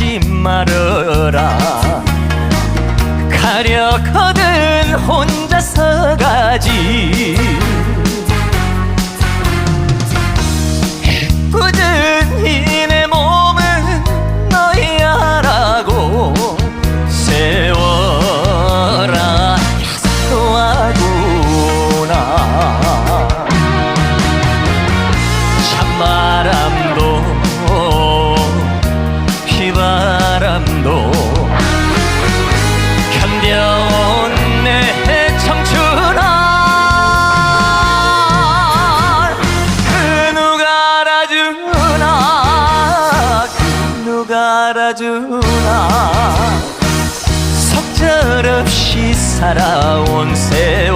하지 말어라. 가려거든 혼자서 바람도 견뎌온 내 청춘아 그 누가 알아주나 그 누가 알아주나. 속절없이 살아온 세월